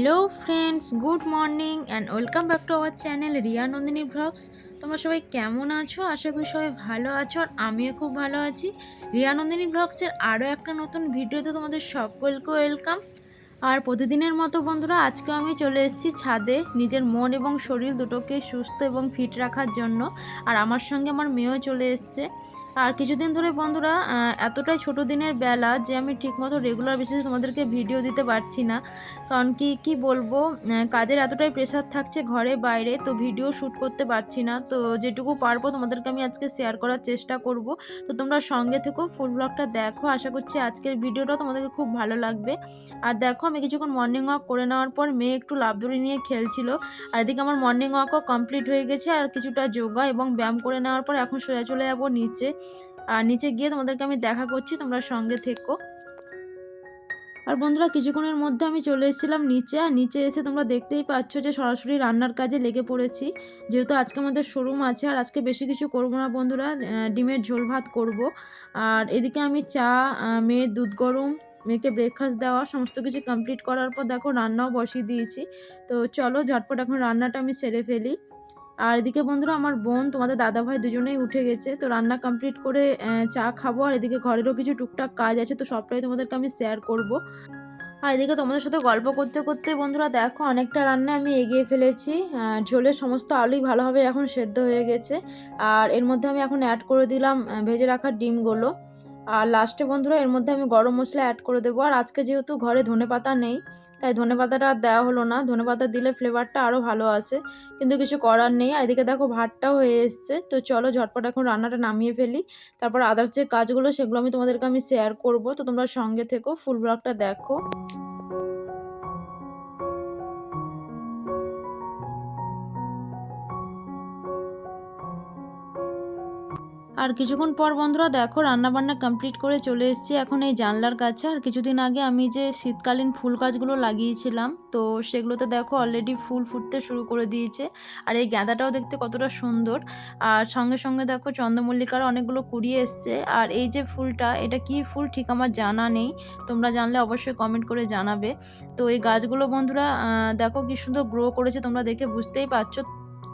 Hello friends, good morning and welcome back to our channel Riya Nandini blogs. তোমরা সবাই কেমন আছো? আশা করি সবাই ভালো আছো আর আমিও খুব ভালো আছি। রিয়া নন্দিনী ব্লগসের আরও একটা নতুন ভিডিওতে তোমাদের সকলকে ওয়েলকাম। আর প্রতিদিনের মতো বন্ধুরা আজকে আমি চলে এসেছি ছাদে নিজের মন এবং শরীর দুটোকে সুস্থ এবং ফিট রাখার জন্য। আর আমার সঙ্গে আমার মেয়েও চলে এসছে। আর কিছুদিন ধরে বন্ধুরা এতটাই ছোট দিনের বেলা যে আমি ঠিকমতো রেগুলার বেসিসে তোমাদেরকে ভিডিও দিতে পারছি না। কারণ কি কি বলব কাজের এতটাই প্রেশার থাকছে ঘরে বাইরে, তো ভিডিও শ্যুট করতে পারছি না। তো যেটুকু পারব তোমাদেরকে আমি আজকে শেয়ার করার চেষ্টা করব। তো তোমরা সঙ্গে থেকো ফুল ব্লগটা দেখো। আশা করছি আজকের ভিডিওটা তোমাদেরকে খুব ভালো লাগবে। আর দেখো, আমি কিছুক্ষণ মর্নিং ওয়াক করে নেওয়ার পর মেয়ে একটু লাভদড়ি নিয়ে খেলছিল। আর এদিকে আমার মর্নিং ওয়াকও কমপ্লিট হয়ে গেছে। আর কিছুটা যোগা এবং ব্যায়াম করে নেওয়ার পর এখন সোজা চলে যাব নিচে। আর নিচে গিয়ে তোমাদেরকে আমি দেখা করছি, তোমরা সঙ্গে থেকো। আর বন্ধুরা, কিছুক্ষণের মধ্যে আমি চলে এসেছিলাম নিচে, আর নিচে এসে তোমরা দেখতেই পাচ্ছ যে সরাসরি রান্নার কাজে লেগে পড়েছি। যেহেতু আজকে আমাদের শোরুম আছে, আর আজকে বেশি কিছু করব না বন্ধুরা ডিমের ঝোল ভাত করব। আর এদিকে আমি চা মেয়ের দুধ গরম, মেয়েকে ব্রেকফাস্ট দেওয়া, সমস্ত কিছু কমপ্লিট করার পর দেখো রান্নাও বসিয়ে দিয়েছি। তো চলো, ঝটপট এখন রান্নাটা আমি সেরে ফেলি। আর এদিকে বন্ধুরা আমার বোন, তোমাদের দাদা ভাই দুজনেই উঠে গেছে, তো রান্না কমপ্লিট করে চা খাব। আর এদিকে ঘরেরও কিছু টুকটাক কাজ আছে, তো সবটাই তোমাদেরকে আমি শেয়ার করব। আর এদিকে তোমাদের সাথে গল্প করতে করতে বন্ধুরা দেখো, অনেকটা রান্না আমি এগিয়ে ফেলেছি। ঝোলের সমস্ত আলুই ভালোভাবে এখন সেদ্ধ হয়ে গেছে। আর এর মধ্যে আমি এখন অ্যাড করে দিলাম ভেজে রাখা ডিমগুলো। আর লাস্টে বন্ধুরা এর মধ্যে আমি গরম মশলা অ্যাড করে দেবো। আর আজকে যেহেতু ঘরে ধনে পাতা নেই তাই ধনে পাতাটা আর দেওয়া হলো না। ধনে পাতা দিলে ফ্লেভারটা আরও ভালো আসে। কিন্তু কিছু করার নেই। আর এদিকে দেখো ভাতটাও হয়ে এসছে। তো চলো ঝটপট এখন রান্নাটা নামিয়ে ফেলি। তারপর আদার্স যে কাজগুলো সেগুলো আমি তোমাদেরকে আমি শেয়ার করব। তো তোমরা সঙ্গে থেকো ফুল ব্লগটা দেখো। আর কিছুক্ষণ পর বন্ধুরা দেখো রান্না বান্না কমপ্লিট করে চলে এসেছি। এখন এই জানলার কাছে। আর কিছুদিন আগে আমি যে শীতকালীন ফুল গাছগুলো লাগিয়েছিলাম, তো সেগুলোতে দেখো অলরেডি ফুল ফুটতে শুরু করে দিয়েছে। আর এই গাঁদাটাও দেখতে কতটা সুন্দর। আর সঙ্গে সঙ্গে দেখো চন্দ্রমল্লিকারও অনেকগুলো কুড়িয়ে এসছে। আর এই যে ফুলটা, এটা কি ফুল ঠিক আমার জানা নেই। তোমরা জানলে অবশ্যই কমেন্ট করে জানাবে। তো এই গাছগুলো বন্ধুরা দেখো কি সুন্দর গ্রো করেছে, তোমরা দেখে বুঝতেই পারছ।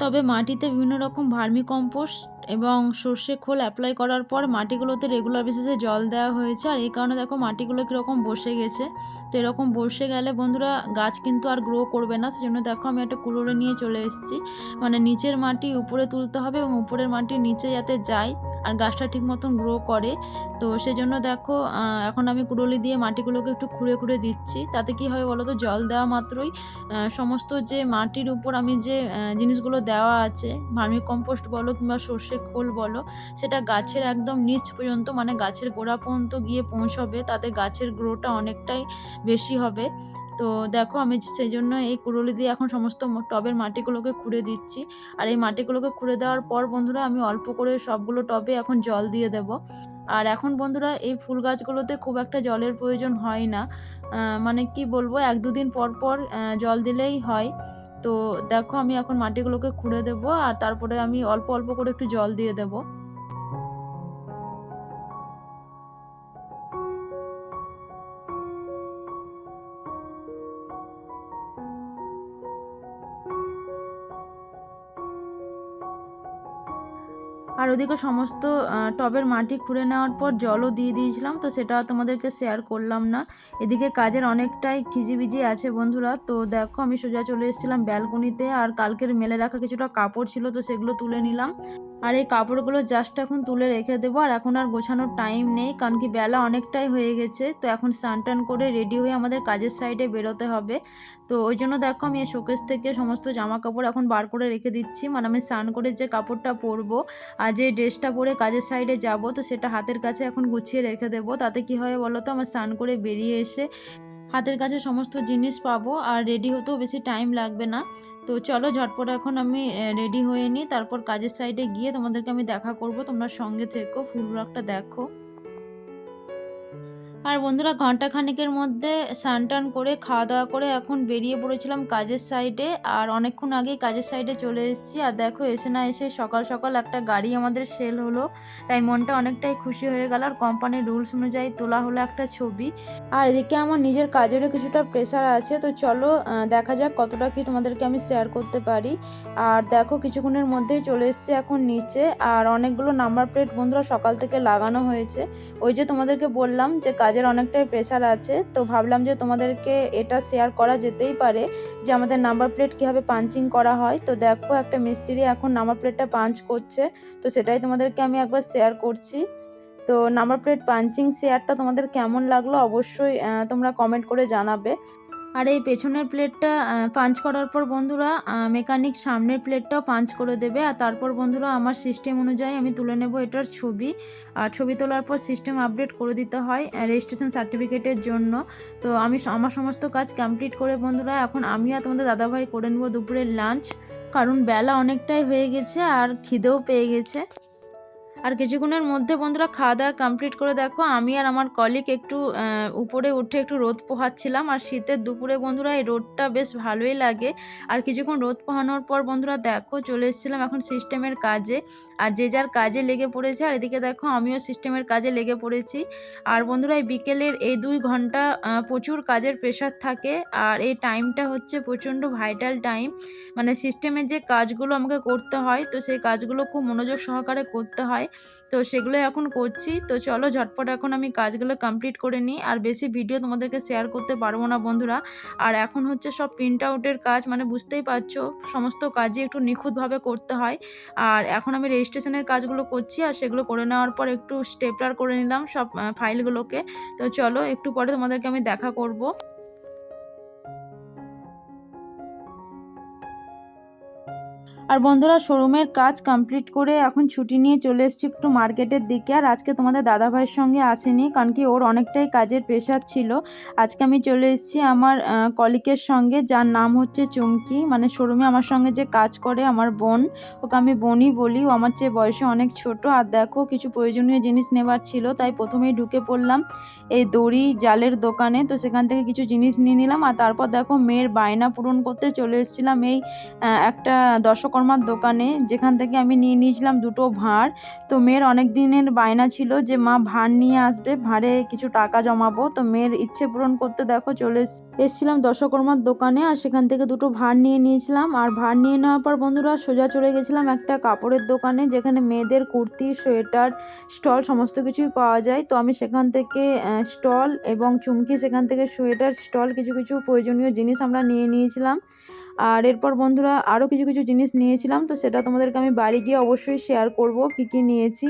তবে মাটিতে বিভিন্ন রকম ভার্মি কম্পোস্ট এবং সর্ষে খোল অ্যাপ্লাই করার পর মাটিগুলোতে রেগুলার বেসিসে জল দেওয়া হয়েছে। আর এই কারণে দেখো মাটিগুলো কীরকম বসে গেছে। তো এরকম বসে গেলে বন্ধুরা গাছ কিন্তু আর গ্রো করবে না। সেজন্য দেখো আমি একটা কুড়োলে নিয়ে চলে এসেছি। মানে নিচের মাটি উপরে তুলতে হবে এবং উপরের মাটি নিচে যাতে যায় আর গাছটা ঠিক মতন গ্রো করে। তো সেজন্য দেখো এখন আমি কুড়োলি দিয়ে মাটিগুলোকে একটু খুঁড়ে খুঁড়ে দিচ্ছি। তাতে কি হবে বলো তো জল দেওয়া মাত্রই সমস্ত যে মাটির উপর আমি যে জিনিসগুলো দেওয়া আছে ভার্মি কম্পোস্ট বলো কিংবা সর্ষে খোল বলো, সেটা গাছের একদম নিচ পর্যন্ত মানে গাছের গোড়া পর্যন্ত গিয়ে পৌঁছবে, তাতে গাছের গ্রোটা অনেকটাই বেশি হবে। তো দেখো আমি সেই জন্য এই কুড়োলি দিয়ে এখন সমস্ত টবের মাটিগুলোকে খুঁড়ে দিচ্ছি। আর এই মাটিগুলোকে খুঁড়ে দেওয়ার পর বন্ধুরা আমি অল্প করে সবগুলো টবে এখন জল দিয়ে দেব। আর এখন বন্ধুরা এই ফুল গাছগুলোতে খুব একটা জলের প্রয়োজন হয় না। মানে কি বলব, এক দুদিন পর পর জল দিলেই হয়। তো দেখো আমি এখন মাটিগুলোকে খুঁড়ে দেবো আর তারপরে আমি অল্প অল্প করে একটু জল দিয়ে দেবো। আর ওদিকে সমস্ত টবের মাটি খুঁড়ে নেওয়ার পর জলও দিয়ে দিয়েছিলাম, তো সেটা তোমাদেরকে শেয়ার করলাম না। এদিকে কাজের অনেকটাই খিজিবিজি আছে বন্ধুরা, তো দেখো আমি সোজা চলে এসেছিলাম ব্যালকনিতে আর কালকের মেলে রাখা কিছুটা কাপড় ছিল, তো সেগুলো তুলে নিলাম। আর এই কাপড়গুলো জাস্ট এখন তুলে রেখে দেবো, আর এখন আর গোছানোর টাইম নেই, কারণ কি বেলা অনেকটাই হয়ে গেছে, তো এখন স্নান টান করে রেডি হয়ে আমাদের কাজের সাইডে বেরোতে হবে। তো ওই জন্য দেখো আমি এই শোকেস থেকে সমস্ত জামা কাপড় এখন বার করে রেখে দিচ্ছি মানে আমি স্নান করে যে কাপড়টা পরবো আর যে ড্রেসটা পরে কাজের সাইডে যাব, তো সেটা হাতের কাছে এখন গুছিয়ে রেখে দেবো, তাতে কি হয় বলো তো, আমার স্নান করে বেরিয়ে এসে হাতের কাছে সমস্ত জিনিস পাবো আর রেডি হতেও বেশি টাইম লাগবে না। তো চলো ঝটপট এখন আমি রেডি হয়ে নিই। তারপর কাজের সাইডে গিয়ে তোমাদেরকে আমি দেখা করব। তোমরা সঙ্গে থেকো ফুল ব্লগটা দেখো। আর বন্ধুরা ঘণ্টা খানেকের মধ্যে স্নান টান করে খাওয়া দাওয়া করে এখন বেরিয়ে পড়েছিলাম কাজের সাইডে আর অনেকক্ষণ আগেই কাজের সাইডে চলে এসেছি। আর দেখো, এসে না এসে সকাল সকাল একটা গাড়ি আমাদের সেল হলো। তাই মনটা অনেকটাই খুশি হয়ে গেল। আর কোম্পানির রুলস অনুযায়ী তোলা হলো একটা ছবি। আর এদিকে আমার নিজের কাজেরও কিছুটা প্রেশার আছে। তো চলো দেখা যাক কতটা কি তোমাদেরকে আমি শেয়ার করতে পারি। আর দেখো, কিছুক্ষণের মধ্যেই চলে এসেছি এখন নিচে। আর অনেকগুলো নাম্বার প্লেট বন্ধুরা সকাল থেকে লাগানো হয়েছে। ওই যে তোমাদেরকে বললাম যে কাজের অনেকটাই প্রেশার আছে, তো ভাবলাম যে তোমাদেরকে এটা শেয়ার করা যেতেই পারে যে আমাদের নাম্বার প্লেট কীভাবে পাঞ্চিং করা হয়। তো দেখো একটা মিস্ত্রি এখন নাম্বার প্লেটটা পাঞ্চ করছে, তো সেটাই তোমাদেরকে আমি একবার শেয়ার করছি। তো নাম্বার প্লেট পাঞ্চিং শেয়ারটা তোমাদের কেমন লাগল অবশ্যই তোমরা কমেন্ট করে জানাবে। আর এই পেছনের প্লেটটা পাঞ্চ করার পর বন্ধুরা মেকানিক সামনের প্লেটটাও পাঞ্চ করে দেবে। আর তারপর বন্ধুরা, আমার সিস্টেম অনুযায়ী আমি তুলে নেব এটার ছবি। আর ছবি তোলার পর সিস্টেম আপডেট করে দিতে হয় রেজিস্ট্রেশন সার্টিফিকেটের জন্য। তো আমি আমার সমস্ত কাজ কমপ্লিট করে বন্ধুরা, এখন আমি আর তোমাদের দাদাভাই করে নেব দুপুরের লাঞ্চ কারণ বেলা অনেকটাই হয়ে গেছে আর খিদেও পেয়ে গেছে। আর কিছুক্ষণের মধ্যে বন্ধুরা খাওয়া দাওয়া কমপ্লিট করে দেখো, আমি আর আমার কলিগ একটু উপরে উঠে একটু রোদ পোহাচ্ছিলাম। আর শীতের দুপুরে বন্ধুরা এই রোদটা বেশ ভালোই লাগে। আর কিছুক্ষণ রোদ পোহানোর পর বন্ধুরা দেখো, চলে এসেছিলাম এখন সিস্টেমের কাজে। আর যে যার কাজে লেগে পড়েছে, আর এদিকে দেখো আমিও সিস্টেমের কাজে লেগে পড়েছি। আর বন্ধুরা এই বিকেলের এই দুই ঘণ্টা প্রচুর কাজের প্রেশার থাকে। আর এই টাইমটা হচ্ছে প্রচণ্ড ভাইটাল টাইম মানে সিস্টেমের যে কাজগুলো আমাকে করতে হয়, তো সেই কাজগুলো খুব মনোযোগ সহকারে করতে হয়। তো সেগুলো এখন করছি। তো চলো ঝটপট এখন আমি কাজগুলো কমপ্লিট করে নিই। আর বেশি ভিডিও তোমাদেরকে শেয়ার করতে পারব না বন্ধুরা। আর এখন হচ্ছে সব প্রিন্ট আউটের কাজ মানে বুঝতেই পারছ, সমস্ত কাজই একটু নিখুঁতভাবে করতে হয়। আর এখন আমি রেজিস্ট্রেশনের কাজগুলো করছি, আর সেগুলো করে নেওয়ার পর একটু স্টেপলার করে নিলাম সব ফাইলগুলোকে তো চলো একটু পরে তোমাদেরকে আমি দেখা করব। আর বন্ধুরা, শোরুমের কাজ কমপ্লিট করে এখন ছুটি নিয়ে চলে এসেছি একটু মার্কেটের দিকে। আর আজকে তোমাদের দাদা ভাইয়ের সঙ্গে আসেনি, কারণ কি ওর অনেকটাই কাজের প্রেশার ছিল। আজকে আমি চলে এসেছি আমার কলিকের সঙ্গে, যার নাম হচ্ছে চুমকি। মানে শোরুমে আমার সঙ্গে যে কাজ করে আমার বোন, ওকে আমি বোনই বলি। ও আমার চেয়ে বয়সে অনেক ছোট। আর দেখো, কিছু প্রয়োজনীয় জিনিস নেবার ছিল, তাই প্রথমেই ঢুকে পড়লাম এই দড়ি, জালের দোকানে। তো সেখান থেকে কিছু জিনিস নিয়ে নিলাম। আর তারপর দেখো, মেয়ের বায়না পূরণ করতে চলে এসেছিলাম এই একটা একটা দশকর্মার দোকানে, যেখান থেকে আমি নিয়ে নিয়েছিলাম দুটো ভাঁড়। তো মেয়ের অনেক দিনের বায়না ছিল যে, মা, ভাঁড় নিয়ে আসবে, ভাঁড়ে কিছু টাকা জমাবো। তো মেয়ের ইচ্ছে পূরণ করতে দেখো, চলে এস- এসেছিলাম দশকর্মার দোকানে আর সেখান থেকে দুটো ভাঁড় নিয়ে নিয়েছিলাম। আর ভাঁড় নিয়ে নেওয়ার পর বন্ধুরা, সোজা চলে গেছিলাম একটা কাপড়ের দোকানে, যেখানে মেয়েদের কুর্তি, সোয়েটার, স্টল সমস্ত কিছুই পাওয়া যায়। তো আমি সেখান থেকে স্টল এবং চুমকি, সেখান থেকে সোয়েটার, স্টল কিছু কিছু প্রয়োজনীয় জিনিস আমরা নিয়ে নিয়েছিলাম। আর এরপর বন্ধুরা আরও কিছু কিছু জিনিস নিয়েছিলাম, তো সেটা তোমাদেরকে আমি বাড়ি গিয়ে অবশ্যই শেয়ার করব কি কি নিয়েছি।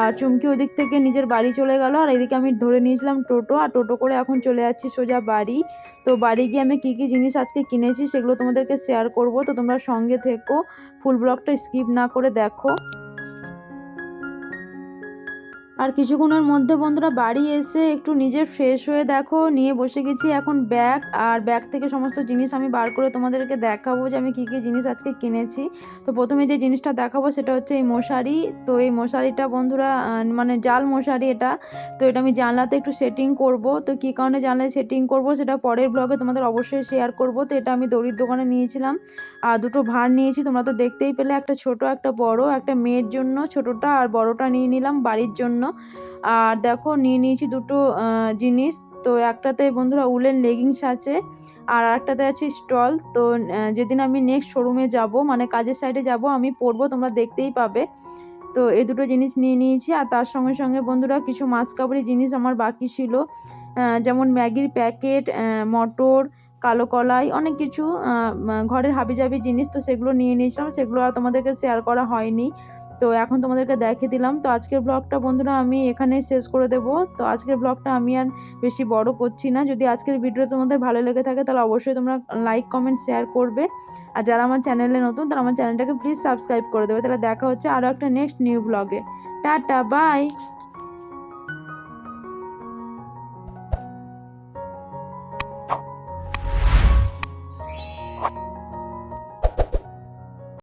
আর চুমকি ওদিক থেকে নিজের বাড়ি চলে গেল, আর এদিকে আমি ধরে নিয়েছিলাম টোটো, আর টোটো করে এখন চলে যাচ্ছি সোজা বাড়ি। তো বাড়ি গিয়ে আমি কি কি জিনিস আজকে কিনেছি সেগুলো তোমাদেরকে শেয়ার করব, তো তোমরা সঙ্গে থেকো ফুল ব্লগটা স্কিপ না করে দেখো। আর কিছুক্ষণের মধ্যে বন্ধুরা বাড়ি এসে একটু নিজে ফ্রেশ হয়ে দেখো, নিয়ে বসে গেছি এখন ব্যাগ আর ব্যাগ থেকে সমস্ত জিনিস আমি বার করে তোমাদেরকে দেখাবো যে আমি কী কী জিনিস আজকে কিনেছি। তো প্রথমে যে জিনিসটা দেখাবো সেটা হচ্ছে এই মশারি। তো এই মশারিটা বন্ধুরা মানে জাল মশারি এটা। তো এটা আমি জানলাতে একটু সেটিং করব। তো কী কারণে জানলায় সেটিং করব সেটা পরের ব্লগে তোমাদের অবশ্যই শেয়ার করব। তো এটা আমি দড়ির দোকানে নিয়েছিলাম। আর দুটো ভাঁড় নিয়েছি, তোমরা তো দেখতেই পেলে, একটা ছোট, একটা বড়, একটা মেয়ের জন্য ছোটটা আর বড়টা নিয়ে নিলাম বাড়ির জন্য। আর দেখো, নিয়ে নিয়েছি দুটো জিনিস। তো একটাতে বন্ধুরা উলেন লেগিংস আছে, আর একটাতে আছে স্টল। তো যেদিন আমি নেক্সট শোরুমে যাব মানে কাজের সাইডে যাব, আমি পরবো, তোমরা দেখতেই পাবে। তো এই দুটো জিনিস নিয়ে নিয়েছি, আর তার সঙ্গে সঙ্গে বন্ধুরা কিছু কাপড়ি জিনিস আমার বাকি ছিল। যেমন ম্যাগির প্যাকেট মটর, কালো কলাই, অনেক কিছু ঘরের হাবিজাবি জিনিস তো সেগুলো নিয়ে নিয়েছিলাম। সেগুলো আর তোমাদেরকে শেয়ার করা হয়নি। তো এখন তোমাদেরকে দেখিয়ে দিলাম। তো আজকের ব্লগটা বন্ধুরা আমি এখানেই শেষ করে দেব। তো আজকের ব্লগটা আমি আর বেশি বড় করছি না। যদি আজকের ভিডিও তোমাদের ভালো লেগে থাকে, তাহলে অবশ্যই তোমরা লাইক কমেন্ট শেয়ার করবে। আর যারা আমার চ্যানেলে নতুন, তারা আমার চ্যানেলটাকে প্লিজ সাবস্ক্রাইব করে দেবে। তাহলে দেখা হচ্ছে আরও একটা নেক্সট নিউ ব্লগে টাটা বাই